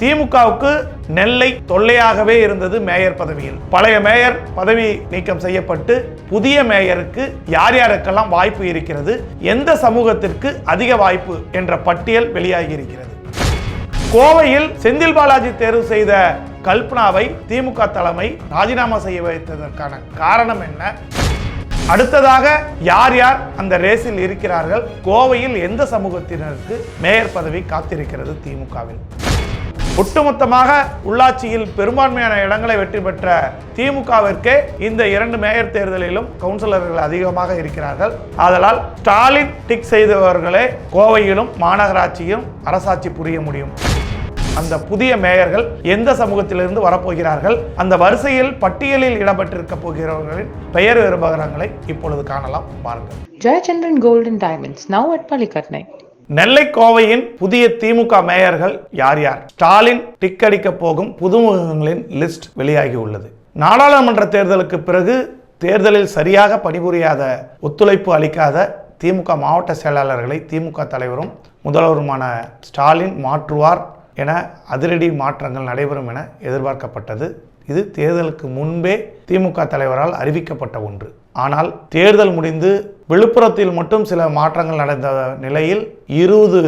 திமுகவுக்கு நெல்லை தொல்லையாகவே இருந்தது மேயர் பதவியில். பழைய மேயர் பதவி நீக்கம் செய்யப்பட்டு புதிய மேயருக்கு யார் யாருக்கெல்லாம் வாய்ப்பு இருக்கிறது எந்த சமூகத்திற்கு அதிக வாய்ப்பு என்ற பட்டியல் வெளியாகி இருக்கிறது கோவையில் செந்தில் பாலாஜி தேர்வு செய்த கல்பனாவை திமுக தலைமை ராஜினாமா செய்ய வைத்ததற்கான காரணம் என்ன? அடுத்ததாக யார் யார் அந்த ரேஸில் இருக்கிறார்கள்? கோவையில் எந்த சமூகத்தினருக்கு மேயர் பதவி காத்திருக்கிறது திமுகவில்? ஒட்டுமொத்தமாக உள்ளாட்சியில் பெரும்பான்மையான இடங்களை வெற்றி பெற்ற திமுகவிற்கே இந்த இரண்டு மேயர் தேர்தலிலும் கவுன்சிலர்கள் அதிகமாக இருக்கிறார்கள். ஆதலால் ஸ்டாலின் டிக் செய்தவர்களே கோவையிலும் மாநகராட்சியும் அரசாட்சி புரிய முடியும். அந்த புதிய மேயர்கள் எந்த சமூகத்திலிருந்து வரப்போகிறார்கள்? அந்த வரிசையில் பட்டியலில் இடம்பெற்றிருக்க போகிறவர்களின் பெயர் விரும்பகரங்களை இப்பொழுது காணலாம். பாருங்கள் Jayachandran golden diamonds now at பள்ளிக்கட்னை Nellai கோவையின் புதிய திமுக மேயர்கள் யார் யார்? ஸ்டாலின் டிக்கடிக்க போகும் புதுமுகங்களின் லிஸ்ட் வெளியாகி உள்ளது நாடாளுமன்ற தேர்தலுக்கு பிறகு தேர்தலில் சரியாக பணிபுரியாத ஒத்துழைப்பு அளிக்காத திமுக மாவட்ட செயலாளர்களை திமுக தலைவரும் முதல்வருமான ஸ்டாலின் மாற்றுவார் என அதிரடி மாற்றங்கள் நடைபெறும் என எதிர்பார்க்கப்பட்டது. இது தேர்தலுக்கு முன்பே திமுக தலைவரால் அறிவிக்கப்பட்ட ஒன்று. ஆனால் தேர்தல் முடிந்து விழுப்புரத்தில் மட்டும் சில மாற்றங்கள் நடந்த நிலையில் இருபது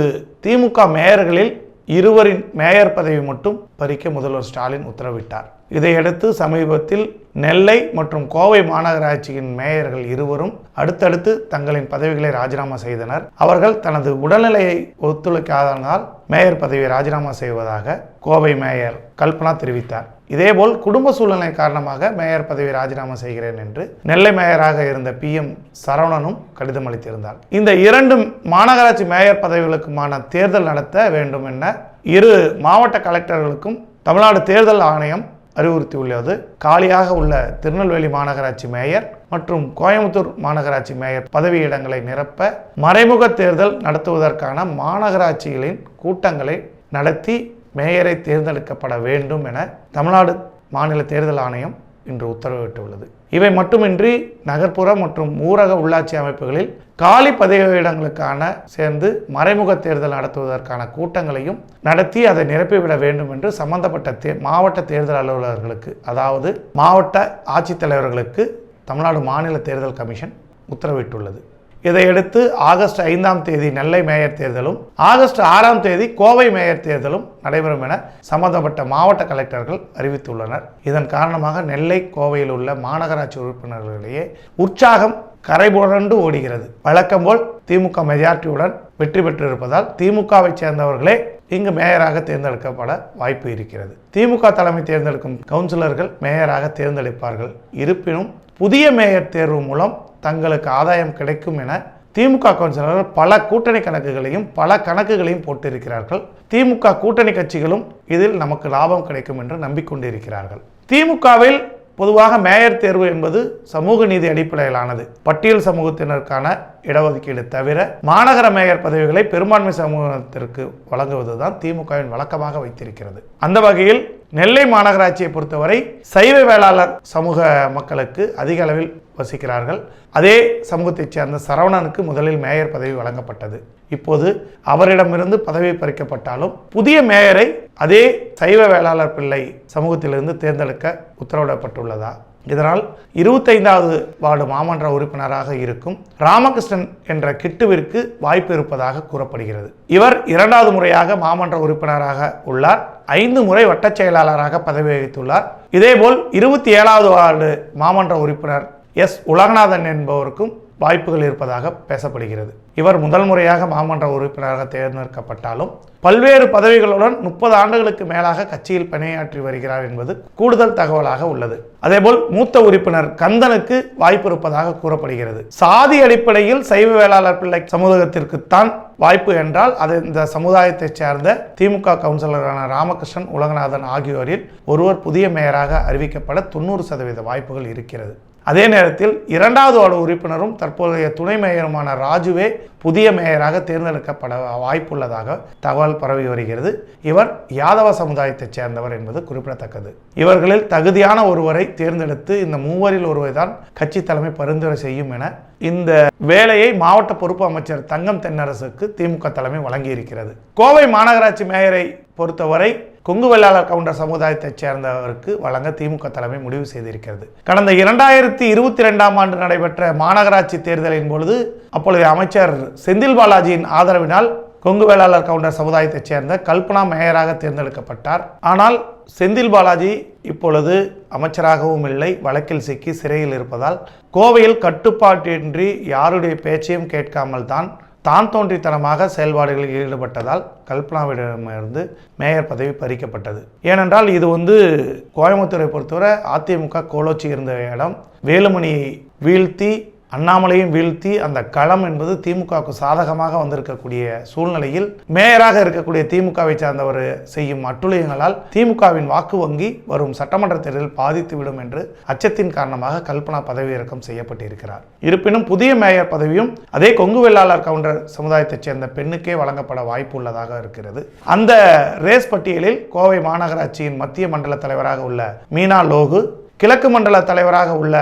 திமுக மேயர்களில் இருவரின் மேயர் பதவி மட்டும் பறிக்க முதல்வர் ஸ்டாலின் உத்தரவிட்டார். இதையடுத்து சமீபத்தில் நெல்லை மற்றும் கோவை மாநகராட்சியின் மேயர்கள் இருவரும் அடுத்தடுத்து தங்களின் பதவிகளை ராஜினாமா செய்தனர். அவர்கள் தனது உடல்நிலையை ஒத்துழைக்காதனால் மேயர் பதவியை ராஜினாமா செய்வதாக கோவை மேயர் கல்பனா தெரிவித்தார். இதேபோல் குடும்ப சூழ்நிலை காரணமாக மேயர் பதவி ராஜினாமா செய்கிறேன் என்று நெல்லை மேயராக இருந்த பி. எம். சரவணனும் கடிதம் அளித்திருந்தார். இந்த இரண்டு மாநகராட்சி மேயர் பதவிகளுக்குமான தேர்தல் நடத்த வேண்டும் என இரு மாவட்ட கலெக்டர்களுக்கும் தமிழ்நாடு தேர்தல் ஆணையம் அறிவுறுத்தியுள்ளது. காலியாக உள்ள திருநெல்வேலி மாநகராட்சி மேயர் மற்றும் கோயம்புத்தூர் மாநகராட்சி மேயர் பதவியிடங்களை நிரப்ப மறைமுக தேர்தல் நடத்துவதற்கான மாநகராட்சிகளின் கூட்டங்களை நடத்தி மேயரை தேர்ந்தெடுக்கப்பட வேண்டும் என தமிழ்நாடு மாநில தேர்தல் ஆணையம் இன்று உத்தரவிட்டுள்ளது. இவை மட்டுமின்றி நகர்ப்புற மற்றும் ஊரக உள்ளாட்சி அமைப்புகளில் காலி பதவியிடங்களுக்கான சேர்ந்து மறைமுக தேர்தல் நடத்துவதற்கான கூட்டங்களையும் நடத்தி அதை நிரப்பிவிட வேண்டும் என்று சம்பந்தப்பட்ட தே மாவட்ட தேர்தல் அலுவலர்களுக்கு அதாவது மாவட்ட ஆட்சித்தலைவர்களுக்கு தமிழ்நாடு மாநில தேர்தல் கமிஷன் உத்தரவிட்டுள்ளது. இதையடுத்து ஆகஸ்ட் ஐந்தாம் தேதி நெல்லை மேயர் தேர்தலும் ஆகஸ்ட் ஆறாம் தேதி கோவை மேயர் தேர்தலும் நடைபெறும் என சம்பந்தப்பட்ட மாவட்ட கலெக்டர்கள் அறிவித்துள்ளனர். இதன் காரணமாக நெல்லை கோவையில் உள்ள மாநகராட்சி உறுப்பினர்களிடையே உற்சாகம் கரைபுரண்டு ஓடுகிறது. வழக்கம் போல் திமுக மெஜாரிட்டியுடன் வெற்றி பெற்றிருப்பதால் திமுகவை சேர்ந்தவர்களே இங்கு மேயராக தேர்ந்தெடுக்கப்பட வாய்ப்பு இருக்கிறது. திமுக தலைமை தேர்ந்தெடுக்கும் கவுன்சிலர்கள் மேயராக தேர்ந்தெடுப்பார்கள். இருப்பினும் புதிய மேயர் தேர்வு மூலம் தங்களுக்கு ஆதாயம் கிடைக்கும் என திமுக கவுன்சிலர்கள் பல கூட்டணி கணக்குகளையும் பல கணக்குகளையும் போட்டிருக்கிறார்கள். திமுக கூட்டணி கட்சிகளும் இதில் நமக்கு லாபம் கிடைக்கும் என்று நம்பிக்கொண்டிருக்கிறார்கள். திமுகவில் பொதுவாக மேயர் தேர்வு என்பது சமூக நீதி அடிப்படையிலானது. பட்டியல் சமூகத்தினருக்கான இடஒதுக்கீடு தவிர மாநகர மேயர் பதவிகளை பெரும்பான்மை சமூகத்திற்கு வழங்குவதுதான் திமுகவின் வழக்கமாக வைத்திருக்கிறது. அந்த வகையில் நெல்லை மாநகராட்சியை பொறுத்தவரை சைவ வேளாளர் சமூக மக்களுக்கு அதிக அளவில் வசிக்கிறார்கள். அதே சமூகத்தைச் சேர்ந்த சரவணனுக்கு முதலில் மேயர் பதவி வழங்கப்பட்டது. இப்போது அவரிடமிருந்து பதவி பறிக்கப்பட்டாலும் புதிய மேயரை அதே சைவ வேளாளர் பிள்ளை சமூகத்திலிருந்து தேர்ந்தெடுக்க உத்தரவிடப்பட்டுள்ளதா? இதனால் இருபத்தைந்தாவது வார்டு மாமன்ற உறுப்பினராக இருக்கும் ராமகிருஷ்ணன் என்ற கிட்டுவிற்கு வாய்ப்பு இருப்பதாக கூறப்படுகிறது. இவர் இரண்டாவது முறையாக மாமன்ற உறுப்பினராக உள்ளார். ஐந்து முறை வட்டச் செயலாளராக பதவி வகித்துள்ளார் இதேபோல் இருபத்தி ஏழாவது வார்டு மாமன்ற உறுப்பினர் எஸ் உலகநாதன் என்பவருக்கும் வாய்ப்புகள் இருப்பதாக பேசப்படுகிறது. இவர் முதல் முறையாக மாமன்ற உறுப்பினராக தேர்ந்தெடுக்கப்பட்டாலும் பல்வேறு பதவிகளுடன் முப்பது ஆண்டுகளுக்கு மேலாக கட்சியில் பணியாற்றி வருகிறார் என்பது கூடுதல் தகவலாக உள்ளது. அதேபோல் மூத்த உறுப்பினர் கந்தனுக்கு வாய்ப்பு இருப்பதாக கூறப்படுகிறது. சாதி அடிப்படையில் சைவ வேளாளர் பிள்ளை சமூகத்திற்குத்தான் வாய்ப்பு என்றால் அது இந்த சமுதாயத்தைச் சேர்ந்த திமுக கவுன்சிலரான ராமகிருஷ்ணன் உலகநாதன் ஆகியோரில் ஒருவர் புதிய மேயராக அறிவிக்கப்பட தொண்ணூறு சதவீத வாய்ப்புகள் இருக்கிறது. அதே நேரத்தில் இரண்டாவது வார்டு உறுப்பினரும் தற்போதைய துணை மேயருமான ராஜுவே புதிய மேயராக தேர்ந்தெடுக்கப்பட வாய்ப்புள்ளதாக தகவல் பரவி வருகிறது. இவர் யாதவ சமுதாயத்தைச் சேர்ந்தவர் என்பது குறிப்பிடத்தக்கது. இவர்களில் தகுதியான ஒருவரை தேர்ந்தெடுத்து இந்த மூவரில் ஒருவரை தான் கட்சி தலைமை பரிந்துரை செய்யும் என இந்த வேலையை மாவட்ட பொறுப்பு அமைச்சர் தங்கம் தென்னரசுக்கு திமுக தலைமை வழங்கியிருக்கிறது. கோவை மாநகராட்சி மேயரை பொறுத்தவரை கொங்கு வெள்ளாளர் கவுண்டர் சமுதாயத்தைச் சேர்ந்தவருக்கு வழங்க திமுக தலைமை முடிவு செய்திருக்கிறது. கடந்த இரண்டாயிரத்தி இருபத்தி ரெண்டாம் ஆண்டு நடைபெற்ற மாநகராட்சி தேர்தலின் பொழுது அப்பொழுதைய அமைச்சர் செந்தில் பாலாஜியின் ஆதரவினால் கொங்கு வேளாளர் கவுண்டர் சமுதாயத்தைச் சேர்ந்த கல்பனா மேயராக தேர்ந்தெடுக்கப்பட்டார். ஆனால் செந்தில் பாலாஜி இப்பொழுது அமைச்சராகவும் இல்லை வழக்கில் சிக்கி சிறையில் இருப்பதால் கோவையில் கட்டுப்பாட்டின்றி யாருடைய பேச்சையும் கேட்காமல் தான் தான் தோன்றித்தனமாக செயல்பாடுகளில் ஈடுபட்டதால் கல்பனாவிடமிருந்து மேயர் பதவி பறிக்கப்பட்டது. ஏனென்றால் இது வந்து கோயம்புத்தூரை பொறுத்தவரை அதிமுக கோலோச்சி இருந்த இடம். வேலுமணியை வீழ்த்தி அண்ணாமலையும் வீழ்த்தி அந்த களம் என்பது திமுகவுக்கு சாதகமாக வந்திருக்கக்கூடிய சூழ்நிலையில் மேயராக இருக்கக்கூடிய திமுகவை சார்ந்தவர் செய்யும் அட்டுழியங்களால் திமுகவின் வாக்கு வங்கி வரும் சட்டமன்ற தேர்தலில் பாதித்துவிடும் என்று அச்சத்தின் காரணமாக கல்பனா பதவியிறக்கம் செய்யப்பட்டிருக்கிறார். இருப்பினும் புதிய மேயர் பதவியும் அதே கொங்கு வெள்ளாளர் கவுண்டர் சமுதாயத்தைச் சேர்ந்த பெண்ணுக்கே வழங்கப்பட வாய்ப்பு உள்ளதாக இருக்கிறது. அந்த ரேஸ் பட்டியலில் கோவை மாநகராட்சியின் மத்திய மண்டல தலைவராக உள்ள மீனா லோகு கிழக்கு மண்டல தலைவராக உள்ள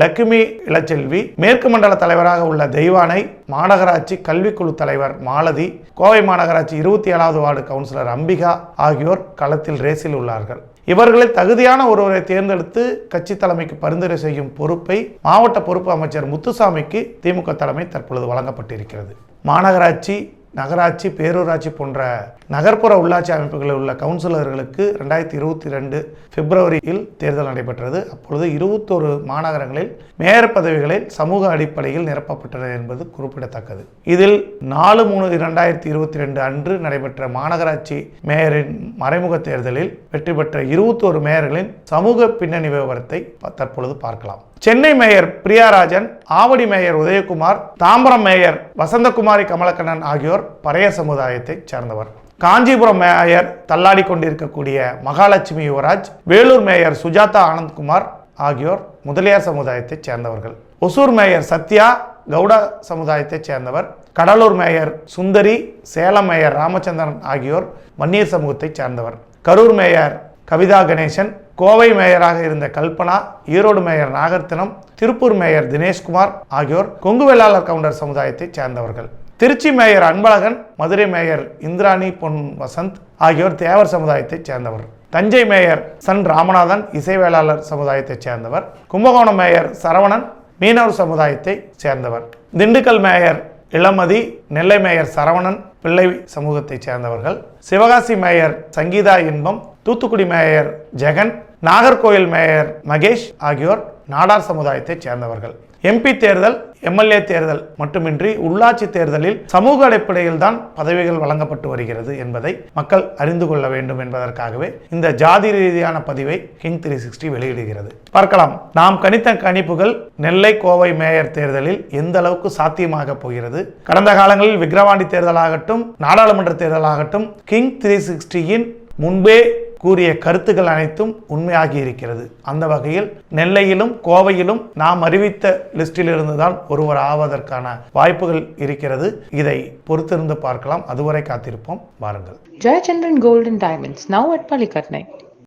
லக்ஷ்மி இளச்செல்வி மேற்கு மண்டல தலைவராக உள்ள தெய்வானை மாநகராட்சி கல்விக்குழு தலைவர் மாலதி கோவை மாநகராட்சி இருபத்தி ஏழாவது வார்டு கவுன்சிலர் அம்பிகா ஆகியோர் களத்தில் ரேஸில் உள்ளார்கள். இவர்களில் தகுதியான ஒருவரை தேர்ந்தெடுத்து கட்சி தலைமைக்கு பரிந்துரை செய்யும் பொறுப்பை மாவட்ட பொறுப்பு அமைச்சர் முத்துசாமிக்கு திமுக தலைமை தற்பொழுது வழங்கப்பட்டிருக்கிறது. மாநகராட்சி நகராட்சி பேரூராட்சி போன்ற நகர்ப்புற உள்ளாட்சி அமைப்புகளில் உள்ள கவுன்சிலர்களுக்கு ரெண்டாயிரத்தி இருபத்தி ரெண்டு பிப்ரவரியில் தேர்தல் நடைபெற்றது. அப்பொழுது இருபத்தோரு மாநகரங்களில் மேயர் பதவிகளில் சமூக அடிப்படையில் நிரப்பப்பட்டன என்பது குறிப்பிடத்தக்கது. இதில் நாலு மூணு இரண்டாயிரத்தி இருபத்தி ரெண்டு அன்று நடைபெற்ற மாநகராட்சி மேயரின் மறைமுக தேர்தலில் வெற்றி பெற்ற இருபத்தோரு மேயர்களின் சமூக பின்னணி விவரத்தை தற்பொழுது பார்க்கலாம். Chennai mayor Priyarajan Avadi mayor Udayakumar Tambaram mayor Vasanthakumari Kamalakannan ஆகியோர் பறைய சமுதாயத்தைச் சேர்ந்தவர். காஞ்சிபுரம் மேயர் தள்ளாடி கொண்டிருக்கக்கூடிய மகாலட்சுமி யுவராஜ் வேலூர் மேயர் சுஜாதா ஆனந்த்குமார் ஆகியோர் முதலியார் சமுதாயத்தைச் சேர்ந்தவர்கள். ஒசூர் மேயர் சத்யா கவுடா சமுதாயத்தைச் சேர்ந்தவர். கடலூர் மேயர் சுந்தரி சேலம் மேயர் ராமச்சந்திரன் ஆகியோர் வன்னியர் சமூகத்தைச் சேர்ந்தவர். கரூர் மேயர் கவிதா கணேசன் கோவை மேயராக இருந்த கல்பனா ஈரோடு மேயர் நாகர்த்தனம் திருப்பூர் மேயர் தினேஷ்குமார் ஆகியோர் கொங்கு வேளாளர் கவுண்டர் சமுதாயத்தைச் சேர்ந்தவர்கள். திருச்சி மேயர் அன்பழகன் மதுரை மேயர் இந்திராணி பொன் வசந்த் ஆகியோர் தேவர் சமுதாயத்தைச் சேர்ந்தவர். தஞ்சை மேயர் சன் ராமநாதன் இசைவேளாளர் சமுதாயத்தைச் சேர்ந்தவர். கும்பகோணம் மேயர் சரவணன் மீனவர் சமுதாயத்தைச் சேர்ந்தவர். திண்டுக்கல் மேயர் இளமதி நெல்லை மேயர் சரவணன் பிள்ளை சமூகத்தைச் சேர்ந்தவர்கள். Sivakasi mayor Sangeetha Inbam Thoothukudi mayor Jegan Nagercoil mayor Mahesh ஆகியோர் நாடார் சமுதாயத்தைச் சேர்ந்தவர்கள். எம்பி தேர்தல் எம்எல்ஏ தேர்தல் மட்டுமின்றி உள்ளாட்சி தேர்தலில் சமூக அடிப்படையில் தான் பதவிகள் வழங்கப்பட்டு வருகிறது என்பதை மக்கள் அறிந்து கொள்ள வேண்டும் என்பதற்காகவே இந்த ஜாதி ரீதியான பதிவை கிங் த்ரீ சிக்ஸ்டி வெளியிடுகிறது. பார்க்கலாம். நாம் கணித்த கணிப்புகள் நெல்லை கோவை மேயர் தேர்தலில் எந்த அளவுக்கு சாத்தியமாக போகிறது? கடந்த காலங்களில் விக்ரவாண்டி தேர்தலாகட்டும் நாடாளுமன்ற தேர்தலாகட்டும் கிங் த்ரீ சிக்ஸ்டியின் முன்பே கூறிய கருத்துக்கள் அனைத்தும் உண்மையாகி இருக்கிறது அந்த வகையில் நெல்லையிலும் கோவையிலும் நாம் அறிவித்த லிஸ்டிலிருந்து தான் ஒருவர் ஆவதற்கான வாய்ப்புகள் இருக்கிறது. இதை பொறுத்திருந்து பார்க்கலாம். அதுவரை காத்திருப்போம். வாருங்கள். Jayachandran golden diamonds now at at